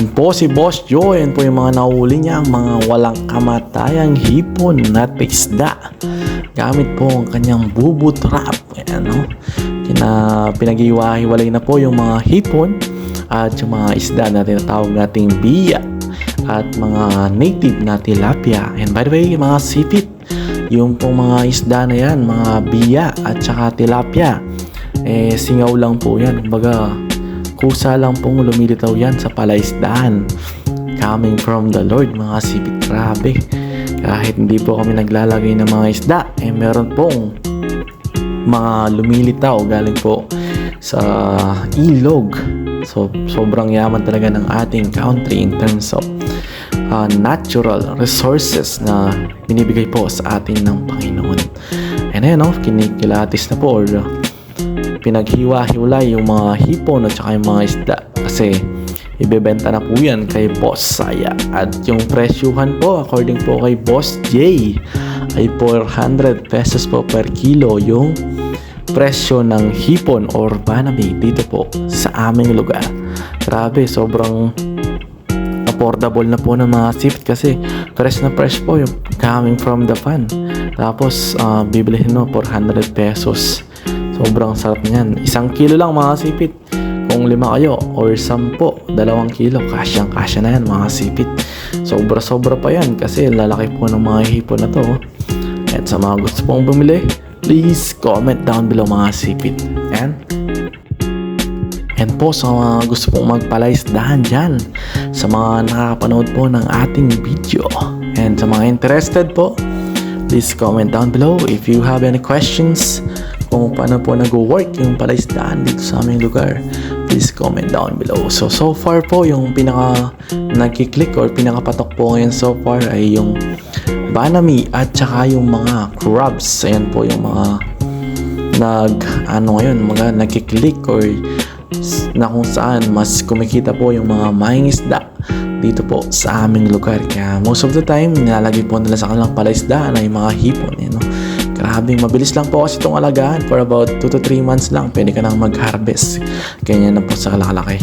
Yan po si Boss Joe, yan po yung mga nahuli niya, mga walang kamatayang hipon at isda. Gamit po ang kanyang bubu trap. Ayan, no? Kina, pinag-iwahiwalay na po yung mga hipon at yung mga isda na tinatawag nating biya at mga native na tilapia. And by the way, mga sipit, yung pong mga isda na yan, mga biya at saka tilapia, eh singaw lang po yan. Kumbaga, kusa lang pong lumilitaw yan sa palaisdaan. Coming from the Lord, mga sipit, grabe. Kahit hindi po kami naglalagay ng mga isda, eh meron pong mga lumilitaw galing po sa ilog. So, sobrang yaman talaga ng ating country in terms of uh, natural resources na binibigay po sa atin ng Panginoon. And ayun, no, kinikilatis na po or pinaghiwa-hiwalay yung mga hipon at saka yung mga isda kasi ibebenta na po yan kay Boss Saya at yung presyuhan po according po kay Boss J ay 400 pesos po per kilo yung presyo ng hipon or banami dito po sa aming lugar. Grabe, sobrang affordable na po ng mga sipit kasi fresh na fresh po yung coming from the fan. Tapos, uh, bibilihin mo 400 pesos. Sobrang sarap niyan. Isang kilo lang mga sipit. Kung lima kayo or sampo, dalawang kilo, kasyang kasya na yan mga sipit. Sobra-sobra pa yan kasi lalaki po ng mga hipon na to. At sa mga gusto pong bumili, please comment down below mga sipit. And And po sa mga gusto pong magpalaisdahan dyan, sa mga nakakapanood po ng ating video. And sa mga interested po, please comment down below if you have any questions kung paano po nag-work yung palaisdaan dito sa aming lugar. Please comment down below. So, so far po, yung pinaka nagkiklik or pinakapatok po ngayon so far ay yung banami at saka yung mga crabs. Ayan po yung mga nag ano ngayon mga nagkiklik or na kung saan mas kumikita po yung mga maing isda dito po sa aming lugar. Kaya most of the time, nilalagay po nila sa kanilang palaisdaan ay mga hipon. Eh, no? Grabe, mabilis lang po kasi itong alagaan. For about 2 to 3 months lang, pwede ka nang mag-harvest. Ganyan na po sa kalaki.